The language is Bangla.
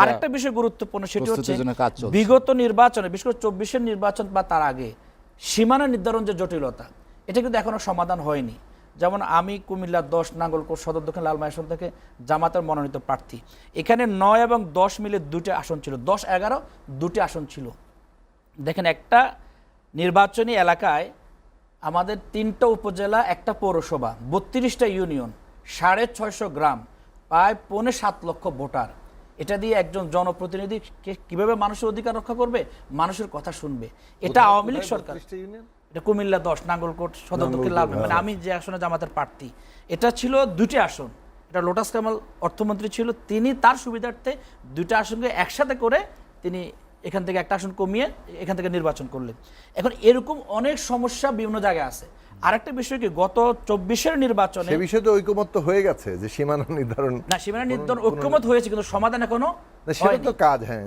আরেকটা বিষয় গুরুত্বপূর্ণ সেটি হচ্ছে। বিগত নির্বাচনে বিশেষ করে চব্বিশের নির্বাচন বা তার আগে সীমানা নির্ধারণ যে জটিলতা এটা কিন্তু এখনও সমাধান হয়নি। যেমন আমি কুমিল্লা দশ নাঙ্গলকোট সদর দক্ষিণ লালমাই আসন থেকে জামাতের মনোনীত প্রার্থী। এখানে নয় এবং দশ মিলে দুটি আসন ছিল দশ এগারো দুটি আসন ছিল। দেখেন একটা নির্বাচনী এলাকায় আমাদের তিনটা উপজেলা একটা পৌরসভা বত্রিশটা ইউনিয়ন সাড়ে ছয়শো গ্রাম প্রায় পৌনে সাত লক্ষ ভোটার। এটা দিয়ে একজন জনপ্রতিনিধি কে- কীভাবে মানুষের অধিকার রক্ষা করবে? মানুষের কথা শুনবে। এটা আওয়ামী লীগ সরকার। এটা কুমিল্লা দশ নাঙ্গলকোট সদর দক্ষিণ লাল মানে আমি যে আসনে জামাতের প্রার্থী এটা ছিল দুটি আসন। এটা লোটাস কামাল অর্থমন্ত্রী ছিল তিনি তার সুবিধার্থে দুইটা আসনকে একসাথে করে তিনি এখান থেকে একটা আসন কমিয়ে এখান থেকে নির্বাচন করলেন। এখন এরকম অনেক সমস্যা বিভিন্ন জায়গায় আছে। আরেকটা বিষয় কি গত চব্বিশের নির্বাচনে সে বিষয়ে তো ঐকমত্য হয়ে গেছে যে সীমানা নির্ধারণ না সীমানা নির্ধারণ ঐক্যমত হয়েছে কিন্তু সমাধান এখনও সেটা। তো কাজ হ্যাঁ